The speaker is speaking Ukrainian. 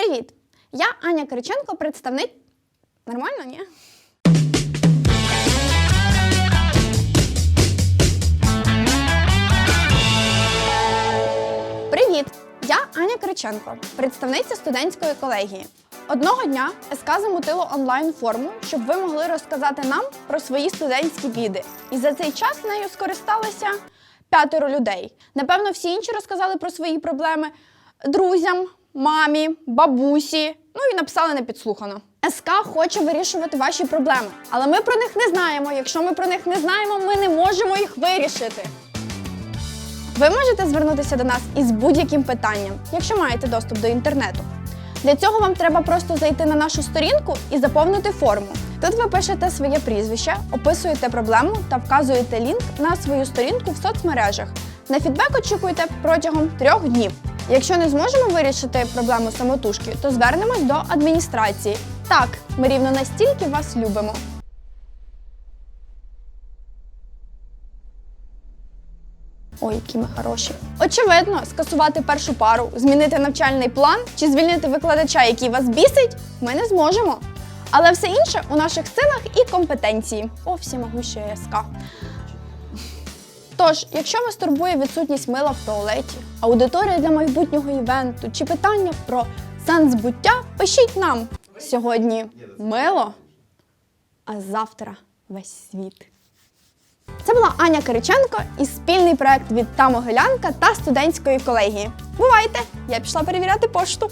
Привіт! Я Аня Кириченко, представник. Нормально, ні? Привіт! Я Аня Кириченко, представниця студентської колегії. Одного дня СК замутило онлайн-форму, щоб ви могли розказати нам про свої студентські біди. І за цей час нею скористалися п'ятеро людей. Напевно, всі інші розказали про свої проблеми друзям, мамі, бабусі. Ну і написали не підслухано. СК хоче вирішувати ваші проблеми, але ми про них не знаємо. Якщо ми про них не знаємо, ми не можемо їх вирішити. Ви можете звернутися до нас із будь-яким питанням, якщо маєте доступ до інтернету. Для цього вам треба просто зайти на нашу сторінку і заповнити форму. Тут ви пишете своє прізвище, описуєте проблему та вказуєте лінк на свою сторінку в соцмережах. На фідбек очікуйте протягом трьох днів. Якщо не зможемо вирішити проблему самотужки, то звернемось до адміністрації. Так, ми рівно настільки вас любимо. Ой, які ми хороші. Очевидно, скасувати першу пару, змінити навчальний план чи звільнити викладача, який вас бісить, ми не зможемо. Але все інше у наших силах і компетенції. О, всімогуща СК. Тож, якщо вас турбує відсутність мила в туалеті, аудиторія для майбутнього івенту чи питання про сенс буття, пишіть нам. Сьогодні мило, а завтра весь світ. Це була Аня Кириченко і спільний проект від та Могилянка та студентської колегії. Бувайте! Я пішла перевіряти пошту.